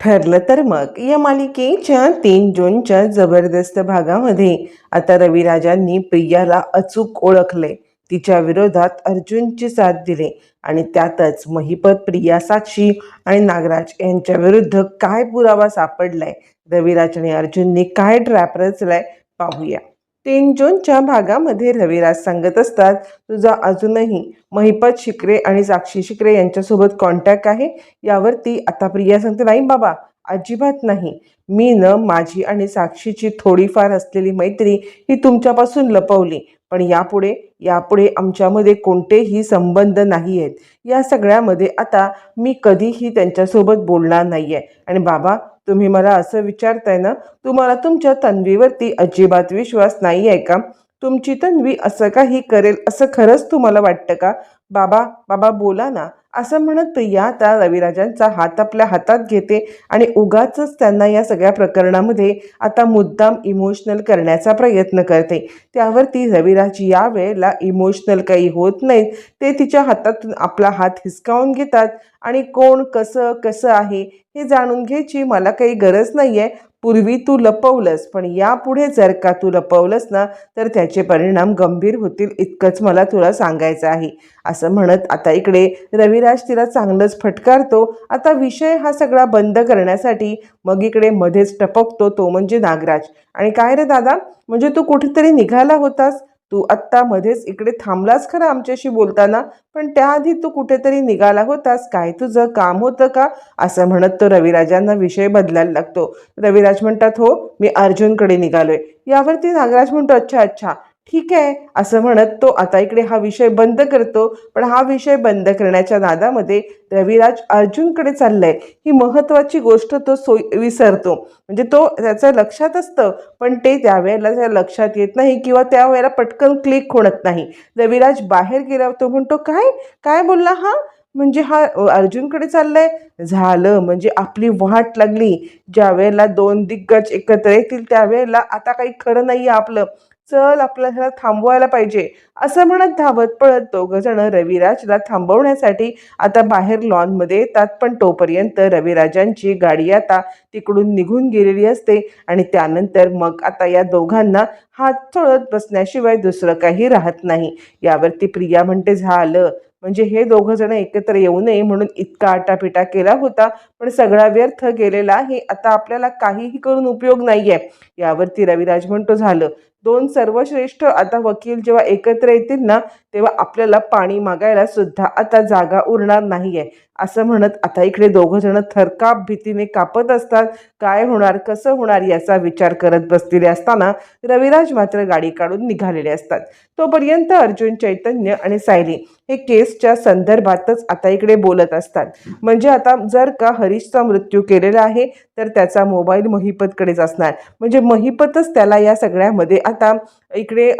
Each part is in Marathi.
ठरलं तर मग. या मालिकेच्या तीन जूनच्या जबरदस्त भागामध्ये आता रविराजांनी प्रियाला अचूक ओळखले. तिच्या विरोधात अर्जुनची साथ दिली आणि त्यातच महिपत प्रिया साक्षी आणि नागराज यांच्या विरुद्ध काय पुरावा सापडलाय? रविराज आणि अर्जुननी काय ट्रॅप रचलाय? पाहूया. तीन जूनच्या भागामध्ये रविराज सांगत असतात तुझा अजूनही महिपत शिकरे आणि साक्षी शिकरे यांच्यासोबत कॉन्टॅक्ट आहे. यावरती आता प्रिया सांगते नाही बाबा अजिबात नाही. मी न माझी आणि साक्षीची थोडीफार असलेली मैत्री ही तुमच्यापासून लपवली. पण यापुढे यापुढे आमच्यामध्ये कोणतेही संबंध नाही आहेत या सगळ्यामध्ये आता मी कधीही त्यांच्यासोबत बोलणार नाही आहे आणि बाबा तुम्ही मला असं विचारताय ना तुम्हाला तुमच्या तन्वीवरती अजिबात विश्वास नाही आहे का? तुमची तन्वी असं काही करेल असं खरंच तुम्हाला वाटतं का? बाबा बाबा बोला ना. असं म्हणत प्रिया आता रविराजांचा हात आपल्या हातात घेते आणि उगाचच त्यांना या सगळ्या प्रकरणामध्ये आता मुद्दाम इमोशनल करण्याचा प्रयत्न करते. त्यावरती रविराज या वेळेला इमोशनल काही होत नाहीत. ते तिच्या हातातून आपला हात हिसकावून घेतात आणि कोण कसं कसं आहे हे जाणून घ्यायची मला काही गरज नाही आहे पूर्वी तू लपवलंस पण यापुढे जर का तू लपवलंस ना तर त्याचे परिणाम गंभीर होतील इतकंच मला तुला सांगायचं आहे. असं म्हणत आता इकडे रविराज तिला चांगलंच फटकारतो. आता विषय हा सगळा बंद करण्यासाठी मग इकडे मध्येच टपकतो तो म्हणजे नागराज. आणि काय रे दादा? म्हणजे तू कुठेतरी निघाला होतास? तू आत्ता मध्येच इकडे थांबलास खरं आमच्याशी बोलताना पण त्याआधी तू कुठेतरी निघाला होतास? काय तुझं काम होतं का? असं म्हणत तो रविराजांना विषय बदलायला लागतो. रविराज म्हणतात हो मी अर्जुनकडे निघालोय. यावरती नागराज म्हणतो अच्छा अच्छा. ठीक आहे असं म्हणत तो आता इकडे हा विषय बंद करतो. पण हा विषय बंद करण्याच्या नादामध्ये रविराज अर्जुनकडे चाललाय. ही महत्त्वाची गोष्ट तो सोय विसरतो. म्हणजे तो त्याचं लक्षात असतं पण ते त्यावेळेला त्या लक्षात येत नाही किंवा त्यावेळेला पटकन क्लिक होणत नाही. रविराज बाहेर गेला तो म्हणतो काय? काय बोलला हा? म्हणजे हा अर्जुनकडे चाललाय? झालं. म्हणजे आपली वाट लागली. ज्या वेळेला दोन दिग्गज एकत्र येतील त्यावेळेला आता काही खरं नाही आपलं. चल आपल्याला थांबवायला पाहिजे. असं म्हणत धावत पळत दोघं जण रविराजला थांबवण्यासाठी आता बाहेर लॉनमध्ये येतात. पण तोपर्यंत रविराजांची गाडी आता तिकडून निघून गेलेली असते आणि त्यानंतर मग आता या दोघांना हात चळत बसण्याशिवाय दुसरं काही राहत नाही. यावरती प्रिया म्हणते झालं. म्हणजे हे दोघं जण एकत्र येऊ नये म्हणून इतका आटापिटा केला होता. पण सगळा व्यर्थ गेलेला आहे. आता आपल्याला काहीही करून उपयोग नाहीये. यावरती रविराज म्हणतो झालं. दोन सर्वश्रेष्ठ आता वकील जेव्हा एकत्र येतील ना तेव्हा आपल्याला पाणी मागायला सुद्धा आता जागा उरणार नाही आहे असं म्हणत आता इकडे दोघं जण थरकाप भीतीने कापत असतात. काय होणार कसं होणार याचा विचार करत बसलेले असताना रविराज मात्र गाडी काढून निघालेले असतात. तोपर्यंत अर्जुन चैतन्य आणि सायली हे केसच्या संदर्भातच आता इकडे बोलत असतात. म्हणजे आता जर का हरीशचा मृत्यू केलेला आहे तर त्याचा मोबाईल महिपतकडेच असणार. म्हणजे महिपतच त्याला या सगळ्यामध्ये आता इकडे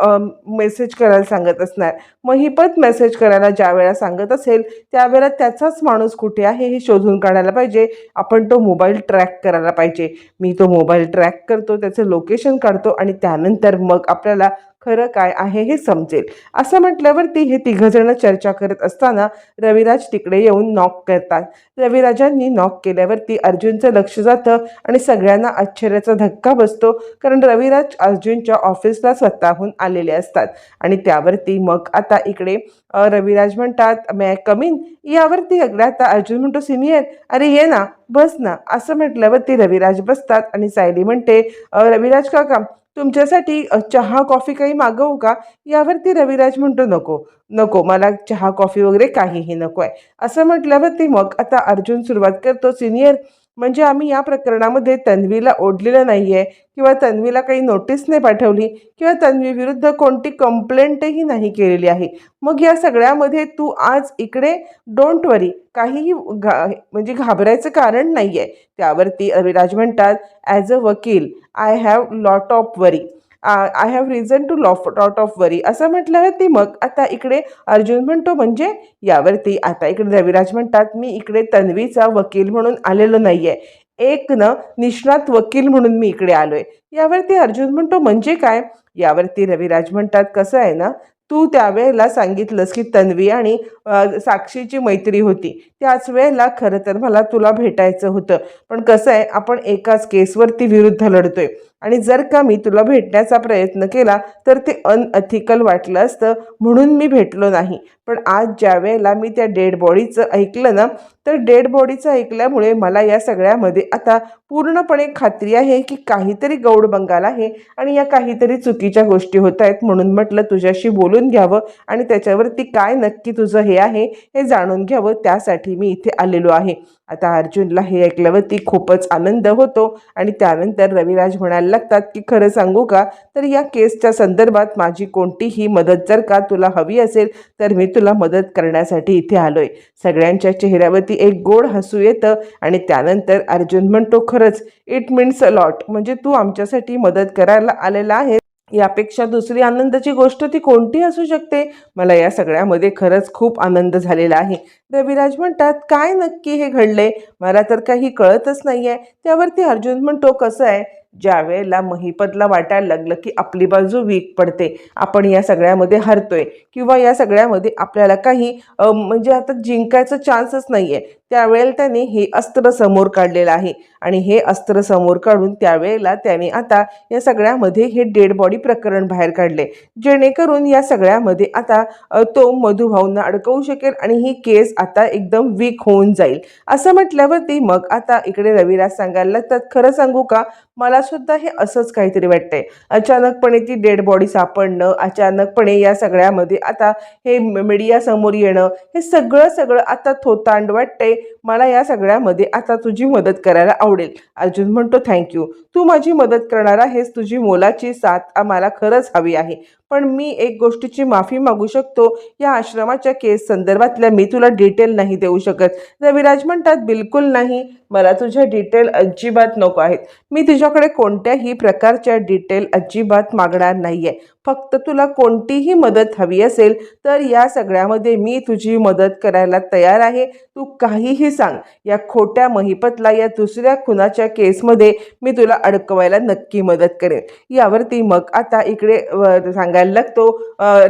मेसेज करायला सांगत असणार. महिपत मेसेज करायला ज्या वेळा सांगत असेल त्यावेळेला त्याचाच माणूस कुठे आहे हे शोधून काढायला पाहिजे. आपण तो मोबाईल ट्रॅक करायला पाहिजे. मी तो मोबाईल ट्रॅक करतो त्याचं लोकेशन काढतो आणि त्यानंतर मग आपल्याला खरं काय आहे हे समजेल. असं म्हटल्यावरती हे तिघंजणं चर्चा करत असताना रविराज तिकडे येऊन नॉक करतात. रविराजांनी नॉक केल्यावरती अर्जुनचं लक्ष जातं आणि सगळ्यांना आश्चर्याचा धक्का बसतो कारण रविराज अर्जुनच्या ऑफिसला स्वतःहून आलेले असतात. आणि त्यावरती मग आता इकडे रविराज म्हणतात मॅ कमीन यावरती अगदी आता अर्जुन म्हणतो सिनियर अरे ये ना बस ना. असं म्हटल्यावरती रविराज बसतात आणि सायली म्हणते रविराज काका तुमच्यासाठी चहा कॉफी काही मागवू का? यावरती रविराज म्हणतो नको नको मला चहा कॉफी वगैरे काहीही नको आहे असं म्हटल्यावरती मग आता अर्जुन सुरुवात करतो सिनियर म्हणजे आम्ही या प्रकरणामध्ये तन्वीला ओढलेलं नाही आहे किंवा तन्वीला काही नोटीस नाही पाठवली किंवा तन्वी विरुद्ध कोणती कंप्लेंटही नाही केलेली आहे. मग या सगळ्यामध्ये तू आज इकडे डोंट वरी काहीही घा म्हणजे घाबरायचं कारण नाही आहे त्यावरती अविराज म्हणतात ॲज अ वकील I have lot of worry I have reason to laugh lot of worry असं म्हटल्यावरती मग आता इकडे अर्जुन म्हणतो म्हणजे यावरती आता इकडे रविराज म्हणतात मी इकडे तन्वीचा वकील म्हणून आलेलो नाही आहे एक न निष्णात वकील म्हणून मी इकडे आलो आहे यावरती अर्जुन म्हणतो म्हणजे काय? यावरती रविराज म्हणतात कसं आहे ना तू त्यावेळेला सांगितलंस की तन्वी आणि साक्षीची मैत्री होती. त्याच वेळेला खरं तर मला तुला भेटायचं होतं. पण कसं आहे आपण एकाच केसवरती विरुद्ध लढतोय. आणि जर का मी तुला भेटण्याचा प्रयत्न केला तर ते अनअथिकल वाटलं असतं म्हणून मी भेटलो नाही. पण आज ज्या वेळेला मी त्या डेड बॉडीचं ऐकलं ना तर डेड बॉडीचं ऐकल्यामुळे मला या सगळ्यामध्ये आता पूर्णपणे खात्री आहे की काहीतरी गौड बंगाल आहे आणि या काहीतरी चुकीच्या गोष्टी होत आहेत म्हणून म्हटलं तुझ्याशी बोलून घ्यावं आणि त्याच्यावरती काय नक्की तुझं हे आहे हे जाणून घ्यावं त्यासाठी मी इथे आलेलो आहे. आता अर्जुनला हे ऐकल्यावरती खूपच आनंद होतो आणि त्यानंतर रविराज म्हणायला लागतात की खरं सांगू का? तर या केसच्या संदर्भात माझी कोणतीही मदत जर का तुला हवी असेल तर मी तुला मदत करण्यासाठी इथे आलोय. सगळ्यांच्या चेहऱ्यावरती एक गोड हसू येतं आणि त्यानंतर अर्जुन म्हणतो खरंच इट मीन्स अ लॉट म्हणजे तू आमच्यासाठी मदत करायला आलेला आहे यापेक्षा दुसरी आनंदाची गोष्ट ती कोणती असू शकते? मला या सगळ्यामध्ये खरंच खूप आनंद झालेला आहे. रविराज म्हणतात काय नक्की हे घडले मला तर काही कळतच नाही आहे त्यावरती अर्जुन म्हणतो कसं आहे? ज्या वेळेला महिपतला वाटायला लागलं की आपली बाजू वीक पडते आपण या सगळ्यामध्ये हरतोय किंवा या सगळ्यामध्ये आपल्याला काही म्हणजे आता जिंकायचं चान्सच नाही आहे त्यावेळेला त्याने हे अस्त्र समोर काढलेलं आहे आणि हे अस्त्र समोर काढून त्यावेळेला त्याने आता या सगळ्यामध्ये हे डेड बॉडी प्रकरण बाहेर काढले जेणेकरून या सगळ्यामध्ये आता तो मधुभाऊंना अडकवू शकेल आणि ही केस आता एकदम वीक होऊन जाईल. असं म्हटल्यावरती मग आता इकडे रविराज सांगायला लागतात खरं सांगू का? मला सुद्धा हे असंच काहीतरी वाटतंय. अचानकपणे ती डेड बॉडी सापडणं अचानकपणे या सगळ्यामध्ये आता हे मीडिया समोर येणं हे सगळं सगळं आता थोतांड वाटतंय. मला या सगळ्यामध्ये आता तुझी मदत करायला आवडेल. अर्जुन म्हणतो थँक्यू तू माझी मदत करणार आहेस. तुझी मोलाची साथ आम्हाला खरंच हवी आहे. पण मी एक गोष्टीची माफी मागू शकतो. या आश्रमाच्या केस संदर्भातल्या मी तुला डिटेल नाही देऊ शकत. रविराज म्हणतात बिलकुल नाही. मला तुझ्या डिटेल अजिबात नको आहेत. मी तुझ्याकडे कोणत्याही प्रकारच्या डिटेल अजिबात मागणार नाही आहे फक्त तुला कोणतीही मदत हवी असेल तर या सगळ्यामध्ये मी तुझी मदत करायला तयार आहे. तू काहीही सांग. या खोट्या महिपतला या दुसऱ्या खुनाच्या केसमध्ये मी तुला अडकवायला नक्की मदत करेन. यावरती मग आता इकडे सांगायला लागतो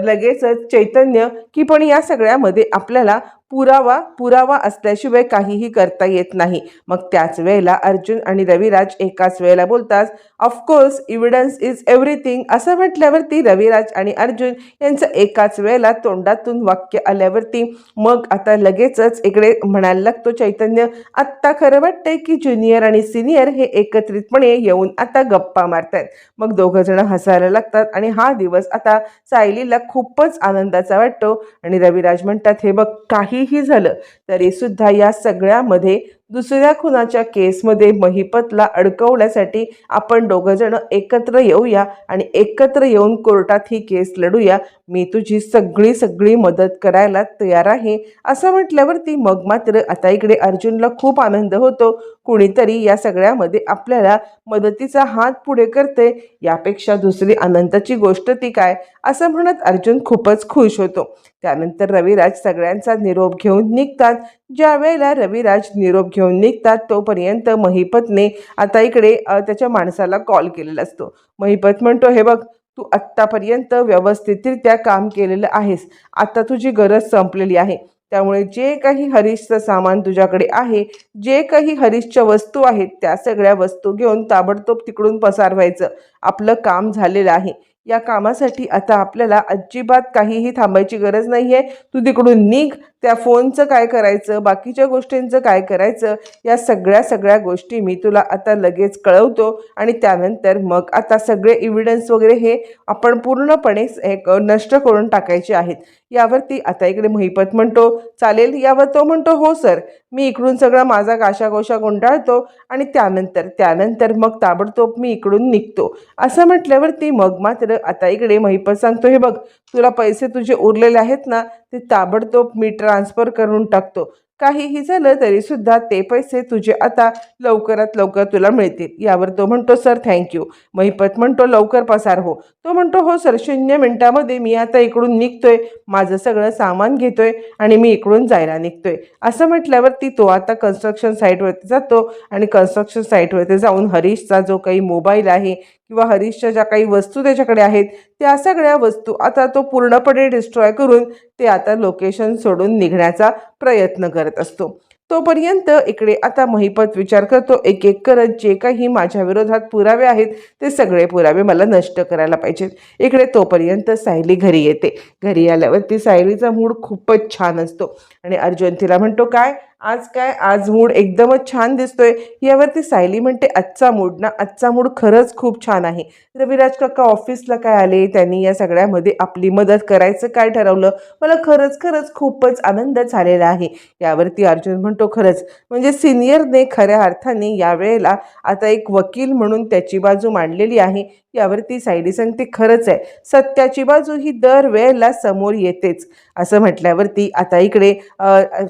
लगेचच चैतन्य की पण या सगळ्यामध्ये आपल्याला पुरावा पुरावा असल्याशिवाय काहीही करता येत नाही. मग त्याच वेळेला अर्जुन आणि रविराज एकाच वेळेला बोलतात ऑफकोर्स इव्हिडन्स इज एव्हरीथिंग असं म्हटल्यावरती रविराज आणि अर्जुन यांचं एकाच वेळेला तोंडातून वाक्य आल्यावरती मग आता लगेचच इकडे म्हणायला लागतो चैतन्य आत्ता खरं वाटतंय की ज्युनियर आणि सिनियर हे एकत्रितपणे येऊन आता गप्पा मारतायत. मग दोघं जण हसायला लागतात आणि हा दिवस आता सायलीला खूपच आनंदाचा वाटतो आणि रविराज म्हणतात हे बघ काही काहीही झालं तरी सुद्धा या सगळ्यामध्ये दुसऱ्या खुनाच्या केसमध्ये महिपतला अडकवण्यासाठी आपण दोघंजण एकत्र येऊया आणि एकत्र येऊन कोर्टात ही केस लढूया. मी तुझी सगळी सगळी मदत करायला तयार आहे. असं म्हटल्यावरती मग मात्र आता इकडे अर्जुनला खूप आनंद होतो. कुणीतरी या सगळ्यामध्ये आपल्याला मदतीचा हात पुढे करते. यापेक्षा दुसरी आनंदाची गोष्ट ती काय? असं म्हणत अर्जुन खूपच खुश होतो. त्यानंतर रविराज सगळ्यांचा निरोप घेऊन निघतात. ज्या वेळेला रविराज निरोप घेऊन निघतात तोपर्यंत महिपतने आता इकडे त्याच्या माणसाला कॉल केलेला असतो. महिपत म्हणतो हे बघ तू आत्तापर्यंत व्यवस्थितरित्या काम केलेलं आहेस. आता तुझी गरज संपलेली आहे. त्यामुळे जे काही हरीशचं सामान तुझ्याकडे आहे जे काही हरीशच्या वस्तू आहेत त्या सगळ्या वस्तू घेऊन ताबडतोब तिकडून पसार व्हायचं आपलं काम झालेलं आहे. या कामासाठी आता आपल्याला अजिबात काहीही थांबायची गरज नाही आहे तू तिकडून निघ त्या फोनचं काय करायचं बाकीच्या गोष्टींचं काय करायचं या सगळ्या सगळ्या गोष्टी मी तुला आता लगेच कळवतो आणि त्यानंतर मग आता सगळे इव्हिडन्स वगैरे हे आपण पूर्णपणे एक नष्ट करून टाकायचे आहेत. यावरती आता इकडे महिपत म्हणतो चालेल यावर तो म्हणतो हो सर. मी इकडून सगळा माझा काशाकोशा गुंडाळतो आणि त्यानंतर त्यानंतर मग ताबडतोब मी इकडून निघतो. असं म्हटल्यावरती मग मात्र आता इकडे महिपत सांगतो हे बघ तुला पैसे तुझे उरलेले आहेत ना ते ताबडतोब मी ट्रान्सफर करून टाकतो. काहीही झालं तरी सुद्धा ते पैसे तुझे आता लवकरात लवकर तुला मिळतील. यावर तो म्हणतो सर थँक्यू महिपत म्हणतो लवकर पसार हो. तो म्हणतो हो सर शून्य मिनिटामध्ये मी आता इकडून निघतोय. माझं सगळं सामान घेतोय आणि मी इकडून जायला निघतोय. असं म्हटल्यावरती तो आता कन्स्ट्रक्शन साईटवरती जातो आणि कन्स्ट्रक्शन साईटवरती जाऊन हरीशचा जो काही मोबाईल आहे किंवा हरीशच्या ज्या काही वस्तू त्याच्याकडे आहेत त्या सगळ्या वस्तू आता तो पूर्णपणे डिस्ट्रॉय करून ते आता लोकेशन सोडून निघण्याचा प्रयत्न करत असतो. तोपर्यंत इकडे आता महिपत विचार करतो एक एक करत जे काही माझ्या विरोधात पुरावे आहेत ते सगळे पुरावे मला नष्ट करायला पाहिजेत. इकडे तोपर्यंत सायली घरी येते. घरी आल्यावरती सायलीचा मूड खूपच छान असतो. आणि अर्जुन तिला म्हणतो काय? आज काय? आज मूड एकदमच छान दिसतोय. यावरती सायली म्हणते आजचा मूड ना आजचा मूड खरंच खूप छान आहे. रविराज काका ऑफिसला काय आले? त्यांनी या सगळ्यामध्ये आपली मदत करायचं काय ठरवलं? मला खरंच खरंच खूपच आनंद झालेला आहे. यावरती अर्जुन म्हणतो खरंच. म्हणजे सिनियरने खऱ्या अर्थाने यावेळेला आता एक वकील म्हणून त्याची बाजू मांडलेली आहे. यावरती सायली सांगते खरंच आहे. सत्याची बाजू ही दर वेळेला समोर येतेच. असं म्हटल्यावरती आता इकडे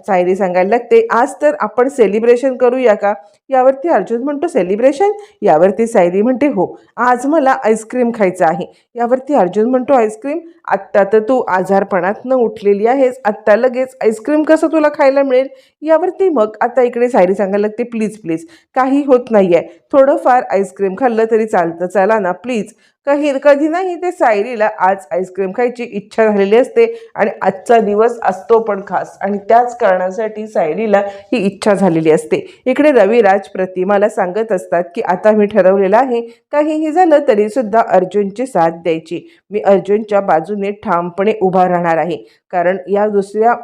सायली सांगायला लागते आज तर आपण सेलिब्रेशन करूया का? यावरती अर्जुन म्हणतो सेलिब्रेशन यावरती सायली म्हणते हो आज मला आईस्क्रीम खायचं आहे. यावरती अर्जुन म्हणतो आईस्क्रीम आत्ता तर तू आजारपणातनं उठलेली आहेस. आत्ता लगेच आईस्क्रीम कसं तुला खायला मिळेल? यावरती मग आता इकडे सायली सांगायला लागते प्लीज प्लीज काही होत नाही आहे थोडंफार आईस्क्रीम खाल्लं तरी चालतं. चला ना प्लीज काही कधी नाही ते सायलीला आज आईस्क्रीम खायची इच्छा झालेली असते आणि आजचा दिवस असतो पण खास. आणि त्याच कारणासाठी सायलीला ही इच्छा झालेली असते. इकडे रविराज प्रतिमाला सांगत असतात की आता मी ठरवलेलं आहे काहीही झालं तरी सुद्धा अर्जुनची साथ द्यायची. मी अर्जुनच्या बाजूने ठामपणे उभा राहणार आहे. कारण या दुसऱ्या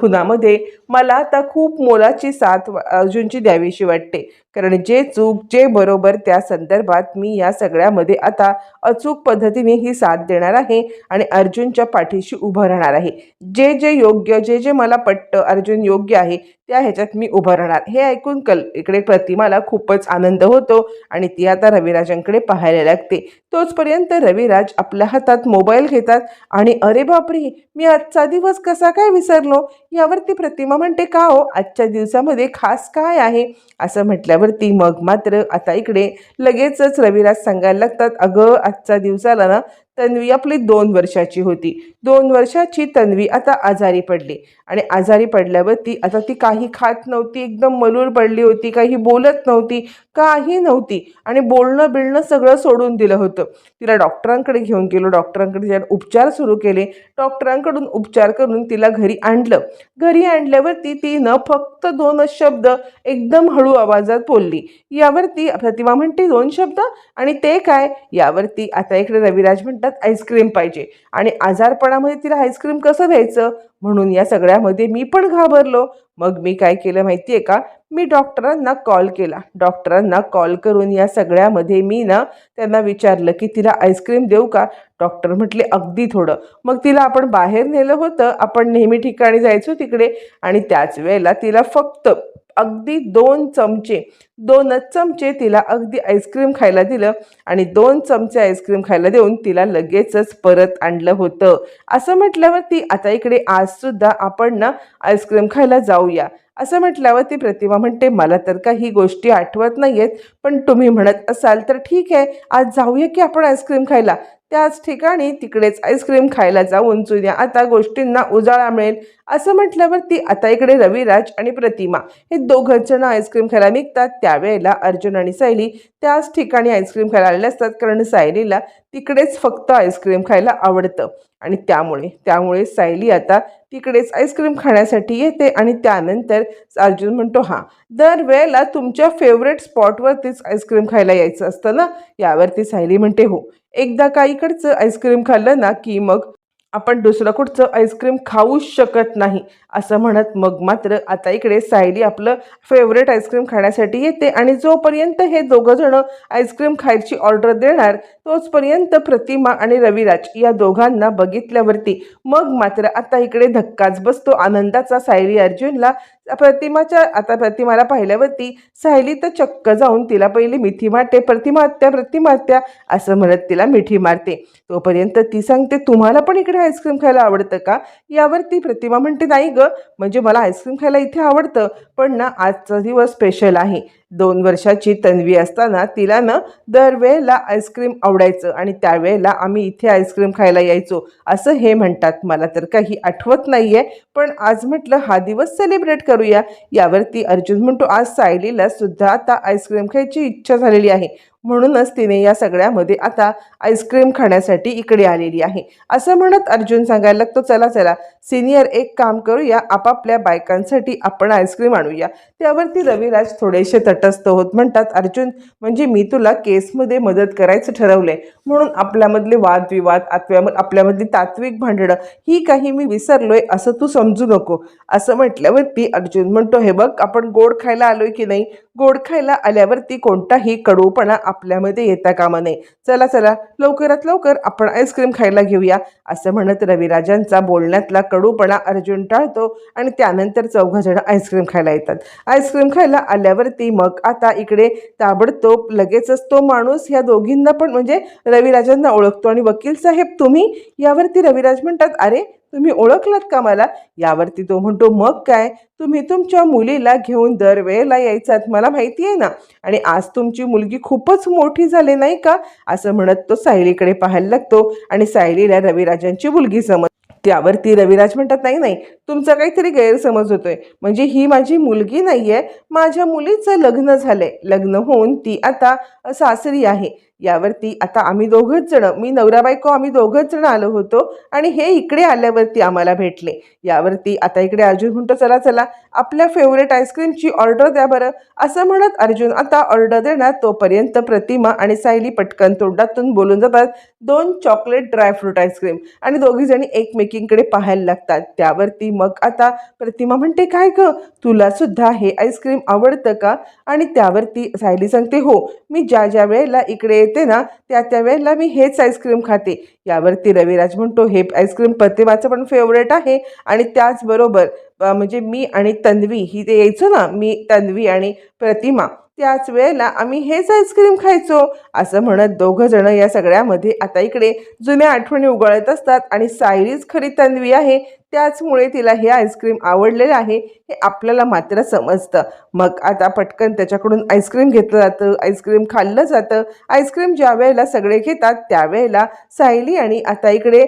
खुनामध्ये मला आता खूप मोलाची साथ अर्जुनची द्यावीशी वाटते. कारण जे चूक जे बरोबर त्या संदर्भात मी या सगळ्यामध्ये आता अचूक पद्धतीने ही साथ देणार आहे आणि अर्जुनच्या पाठीशी उभं राहणार आहे. जे जे योग्य जे जे मला पटतं अर्जुन योग्य आहे त्या ह्याच्यात मी उभं राहणार. हे ऐकून कल इकडे प्रतिमाला खूपच आनंद होतो आणि ती आता रविराजांकडे पाहायला लागते. तोचपर्यंत रविराज आपल्या हातात मोबाईल घेतात आणि अरे बापरे मी आजचा दिवस कसा काय विसरलो? यावरती प्रतिमा म्हणते का हो आजच्या दिवसामध्ये खास काय आहे? असं म्हटल्यावरती मग मात्र आता इकडे लगेचच रविराज सांगायला लागतात अगं आजच्या दिवसाला ना तन्वी आपली दोन वर्षाची होती. दोन वर्षाची तन्वी आता आजारी पडली. आणि आजारी पडल्यावरती आता ती काही खात नव्हती एकदम मलूल पडली होती काही बोलत नव्हती काही नव्हती. आणि बोलणं बिळणं सगळं सोडून दिलं होतं. तिला डॉक्टरांकडे घेऊन गेलो. डॉक्टरांकडे तिला उपचार सुरू केले. डॉक्टरांकडून उपचार करून तिला घरी आणलं. घरी आणल्यावरती ती न फक्त दोनच शब्द एकदम हळू आवाजात बोलली. यावरती प्रतिमा म्हणते दोन शब्द. आणि ते काय? यावरती आता इकडे रविराज म्हणतात आईस्क्रीम पाहिजे. आणि आजारपणामध्ये तिला आईस्क्रीम कसं द्यायचं? म्हणून या सगळ्यामध्ये मी पण घाबरलो. मग मी काय केलं माहिती आहे का? मी डॉक्टरांना कॉल केला. डॉक्टरांना कॉल करून या सगळ्यामध्ये मी ना त्यांना विचारलं की तिला आईस्क्रीम देऊ का? डॉक्टर म्हटले अगदी थोडं. मग तिला आपण बाहेर नेलं होतं. आपण नेहमी ठिकाणी जायचो तिकडे. आणि त्याच वेळेला तिला फक्त अगदी दोन चमचे दोनच चमचे तिला अगदी आईस्क्रीम खायला दिलं आणि दोन चमचे आईस्क्रीम खायला देऊन तिला लगेचच परत आणलं होतं. असं म्हटल्यावरती आता इकडे आजसुद्धा आपण ना आईस्क्रीम खायला जाऊया. असं म्हटल्यावर ती प्रतिमा म्हणते मला तर काही गोष्टी आठवत नाही आहेत पण तुम्ही म्हणत असाल तर ठीक आहे आज जाऊया की आपण आईस्क्रीम खायला. त्याच ठिकाणी तिकडेच आईस्क्रीम खायला जाऊन जुन्या आता गोष्टींना उजाळा मिळेल असं म्हटल्यावरती आता इकडे रविराज आणि प्रतिमा हे दोघं जण आईस्क्रीम खायला निघतात. त्यावेळेला अर्जुन आणि सायली त्याच ठिकाणी आईस्क्रीम खायला आलेले असतात कारण सायलीला तिकडेच फक्त आईस्क्रीम खायला आवडतं. आणि त्यामुळे त्यामुळे सायली आता तिकडेच आईस्क्रीम खाण्यासाठी येते आणि त्यानंतर अर्जुन म्हणतो हां दरवेळेला तुमच्या फेवरेट स्पॉटवरतीच आईस्क्रीम खायला यायचं असतं ना? यावरती सायली म्हणते हो. एकदा काहीकडचं आईस्क्रीम खाल्लं ना की मग आपण दुसरं कुठचं आईस्क्रीम खाऊच शकत नाही असं म्हणत मग मात्र आता इकडे सायली आपलं फेवरेट आईस्क्रीम खाण्यासाठी येते आणि जोपर्यंत हे दोघंजणं आईस्क्रीम खायची ऑर्डर देणार तोचपर्यंत प्रतिमा आणि रविराज या दोघांना बघितल्यावरती मग मात्र आता इकडे धक्काच बसतो आनंदाचा सायली अर्जुनला प्रतिमाच्या आता प्रतिमाला पाहिल्यावरती सायली तर चक्क जाऊन तिला पहिली मिठी मारते प्रतिमा हत्या प्रतिमा आत्या असं म्हणत तिला मिठी मारते. तोपर्यंत ती सांगते तुम्हाला पण इकडे आईस्क्रीम खायला आवडतं का? यावरती प्रतिमा म्हणते नाही ग म्हणजे मला आईस्क्रीम खायला इथे आवडतं पण ना आजचा दिवस स्पेशल आहे. दोन वर्षाची तन्वी असताना तिला ना दरवेळेला आईस्क्रीम आवडायचं आणि त्यावेळेला आम्ही इथे आईस्क्रीम खायला यायचो. असं हे म्हणतात. मला तर काही आठवत नाही आहे पण आज म्हटलं हा दिवस सेलिब्रेट करूया. यावरती अर्जुन म्हणतो आज सायलीला सुद्धा आता आईस्क्रीम खायची इच्छा झालेली आहे. म्हणूनच तिने या सगळ्यामध्ये आता आईस्क्रीम खाण्यासाठी इकडे आलेली आहे. असं म्हणत अर्जुन सांगायला लागतो चला चला सिनियर एक काम करूया आपापल्या बायकांसाठी आपण आईस्क्रीम आणूया. त्यावरती रविराज थोडेसे तटस्थ होत म्हणतात अर्जुन म्हणजे मी तुला केसमध्ये मदत करायचं ठरवलंय. म्हणून आपल्यामधले वादविवाद आतव्या आपल्यामधली तात्विक भांडणं ही काही मी विसरलोय असं तू समजू नको. असं म्हटल्यावरती अर्जुन म्हणतो हे बघ आपण गोड खायला आलोय की नाही? गोड खायला आल्यावरती कोणताही कडूपणा आपल्यामध्ये येता कामा नये. चला चला लवकरात लवकर आपण आईस्क्रीम खायला घेऊया. असं म्हणत रविराजांचा बोलण्यातला कडूपणा अर्जुन टाळतो आणि त्यानंतर चौघजण आईस्क्रीम खायला येतात. आईस्क्रीम खायला आल्यावरती मग आता इकडे ताबडतोब लगेचच तो माणूस ह्या दोघींना पण म्हणजे रविराजांना ओळखतो. आणि वकील साहेब तुम्ही? यावरती रविराज म्हणतात अरे तुम्ही ओळखलात का मला? यावरती तो म्हणतो मग काय? तुम्ही तुमच्या मुलीला घेऊन दरवेळेला यायचात मला माहिती आहे ना? आणि आज तुमची मुलगी खूपच मोठी झाली नाही का? असं म्हणत तो सायलीकडे पाहायला लागतो आणि सायलीला रविराजांची मुलगी समज त्यावरती रविराज म्हणतात नाही नाही तुमचा काहीतरी गैरसमज होतोय. म्हणजे ही माझी मुलगी नाही आहे माझ्या मुलीचं लग्न झालंय. लग्न होऊन ती आता सासरी आहे. यावरती आता आम्ही दोघंच जण मी नवरा बायको आम्ही दोघंच जण आलो होतो आणि हे इकडे आल्यावरती आम्हाला भेटले. यावरती आता इकडे अर्जुन म्हणतो चला चला आपल्या फेवरेट आईस्क्रीमची ऑर्डर द्या बरं. असं म्हणत अर्जुन आता ऑर्डर देणार तोपर्यंत प्रतिमा आणि सायली पटकन तोंडातून बोलून जातात दोन चॉकलेट ड्रायफ्रूट आईस्क्रीम आणि दोघीजणी एकमेकींकडे पाहायला लागतात. त्यावरती मग आता प्रतिमा म्हणते काय ग तुला सुद्धा हे आईस्क्रीम आवडतं का? आणि त्यावरती सायली सांगते हो मी ज्या ज्या वेळेला इकडे येते ना त्या त्या वेळेला मी हेच आईस्क्रीम खाते. यावरती रविराज म्हणतो हे आईस्क्रीम प्रतिभाचं पण फेवरेट आहे आणि त्याचबरोबर म्हणजे मी आणि तन्वी ही ते यायचो ना मी तन्वी आणि प्रतिमा त्याच वेळेला आम्ही हेच आईस्क्रीम खायचो. असं म्हणत दोघं जण या सगळ्यामध्ये आता इकडे जुन्या आठवणी उगाळत असतात आणि सायरीच खरी तन्वी आहे त्याचमुळे तिला हे आईस्क्रीम आवडलेलं आहे हे आपल्याला मात्र समजतं. मग आता पटकन त्याच्याकडून आईस्क्रीम घेतलं जातं आईस्क्रीम खाल्लं जातं. आईस्क्रीम ज्या वेळेला सगळे घेतात त्यावेळेला सायली आणि आता इकडे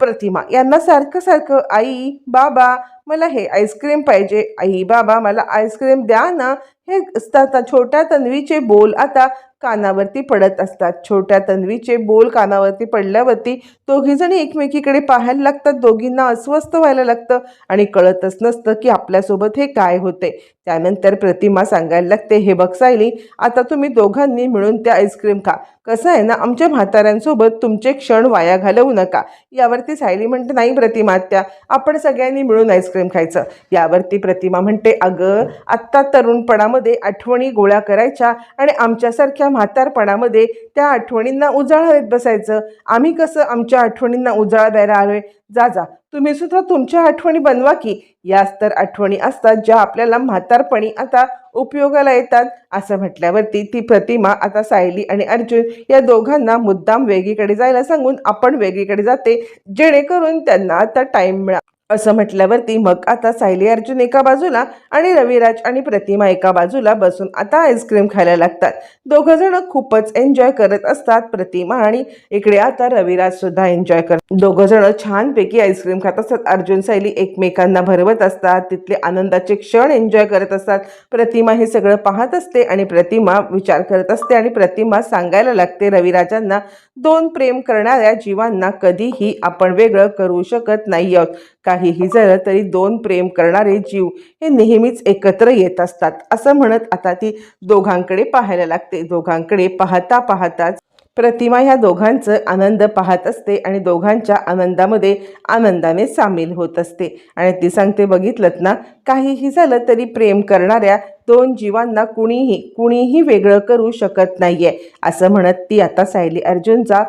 प्रतिमा यांना सारखं सारखं आई बाबा मला हे आईस्क्रीम पाहिजे. आई बाबा मला आईस्क्रीम द्या ना. हे असतात छोट्या तन्वीचे बोल. आता कानावरती पडत असतात. छोट्या तन्वीचे बोल कानावरती पडल्यावरती दोघीजणी एकमेकीकडे पाहायला लागतात. दोघींना अस्वस्थ व्हायला लागतं आणि कळतच नसतं की आपल्यासोबत हे काय होते. त्यानंतर प्रतिमा सांगायला लागते हे बघ सायली आता तुम्ही दोघांनी मिळून त्या आईस्क्रीम खा. कसं आहे ना आमच्या म्हाताऱ्यांसोबत तुमचे क्षण वाया घालवू नका. यावरती सायली म्हणते नाही प्रतिमा त्या आपण सगळ्यांनी मिळून आईस्क्रीम खायचं. यावरती प्रतिमा म्हणते अगं आत्ता तरुणपणामध्ये आठवणी गोळा करायच्या आणि आमच्यासारख्या म्हातारपणामध्ये त्या आठवणींना उजाळा देत बसायचं. आम्ही कसं आमच्या आठवणींना उजाळा द्यायला आलोय जा जा तुम्ही सुद्धा तुमच्या आठवणी बनवा की. याच तर आठवणी असतात ज्या आपल्याला म्हातारपणी आता उपयोगाला येतात असं म्हटल्यावरती ती प्रतिमा आता सायली आणि अर्जुन या दोघांना मुद्दाम वेगळीकडे जायला सांगून आपण वेगळीकडे जाते. जेणेकरून त्यांना आता टाईम मिळा असं म्हटल्यावरती मग आता सायली अर्जुन एका बाजूला आणि रविराज आणि प्रतिमा एका बाजूला बसून आता आईस्क्रीम खायला लागतात. दोघं जण खूपच एन्जॉय करत असतात. प्रतिमा आणि इकडे आता रविराज सुद्धा एन्जॉय करत दोघं जण छानपैकी आईस्क्रीम खात असतात. अर्जुन सायली एकमेकांना भरवत असतात. तिथले आनंदाचे क्षण एन्जॉय करत असतात. प्रतिमा हे सगळं पाहत असते आणि प्रतिमा विचार करत असते आणि प्रतिमा सांगायला लागते रविराजांना दोन प्रेम करणाऱ्या जीवांना कधीही आपण वेगळं करू शकत नाही आहोत. काहीही झालं तरी दोन प्रेम करणारे जीव हे नेहमीच एकत्र येत असतात. असं म्हणत आता ती दोघांकडे पाहायला लागते. दोघांकडे पाहता पाहताच प्रतिमा ह्या दोघांचं आनंद पाहत असते आणि दोघांच्या आनंदामध्ये आनंदाने सामील होत असते. आणि ती सांगते बघितलं ना काहीही झालं तरी प्रेम करणाऱ्या दोन जीवांना कुणीही कुणीही वेगळं करू शकत नाहीये. असं म्हणत ती आता सायली अर्जुनचा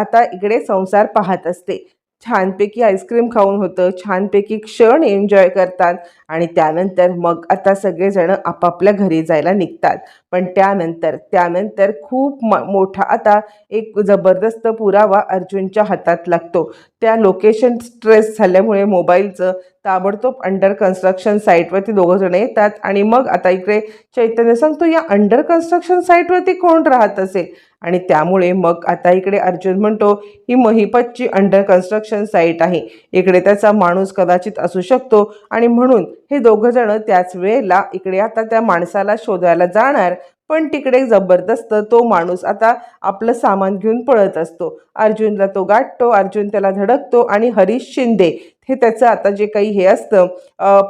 आता इकडे संसार पाहत असते. छानपैकी आईस्क्रीम खाऊन होतं छानपैकी क्षण एन्जॉय करतात. आणि त्यानंतर मग आता सगळेजण आपापल्या घरी जायला निघतात. पण त्यानंतर त्यानंतर खूप म मोठा आता एक जबरदस्त पुरावा अर्जुनच्या हातात लागतो. त्या लोकेशन स्ट्रेस झाल्यामुळे मोबाईलचं ताबडतोब अंडर कन्स्ट्रक्शन साईटवरती दोघं जण येतात आणि मग आता इकडे चैतन्य सांगतो या अंडर कन्स्ट्रक्शन साईटवरती कोण राहत असेल? आणि त्यामुळे मग आता इकडे अर्जुन म्हणतो ही महिपतची अंडर कन्स्ट्रक्शन साईट आहे. इकडे त्याचा माणूस कदाचित असू शकतो. आणि म्हणून हे दोघं जण त्याच वेळेला इकडे आता त्या माणसाला शोधायला जाणार पण तिकडे जबरदस्त तो माणूस आता आपलं सामान घेऊन पळत असतो. अर्जुनला तो गाठतो अर्जुन त्याला धडकतो आणि हरीश शिंदे हे त्याचं आता जे काही हे असतं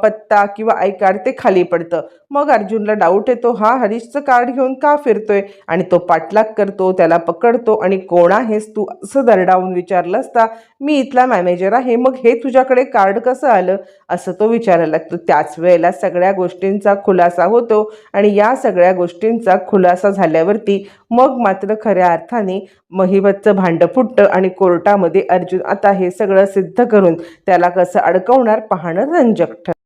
पत्ता किंवा आय कार्ड ते खाली पडतं. मग अर्जुनला डाऊट येतो हा हरीशचं कार्ड घेऊन का फिरतोय? आणि तो पाठलाग करतो त्याला पकडतो आणि कोण आहेस तू असं दरडावून विचारलं असता मी इथला मॅनेजर आहे मग हे तुझ्याकडे कार्ड कसं आलं? असं तो विचारायला लागतो. त्याच वेळेला सगळ्या गोष्टींचा खुलासा होतो आणि या सगळ्या गोष्टींचा खुलासा झाल्यावरती मग मात्र खऱ्या अर्थाने महिबतचं भांडं फुटतं आणि कोर्टामध्ये अर्जुन आता हे सगळं सिद्ध करून त्याला त्याला कसं अडकवणार पाहणं रंजक ठरतं.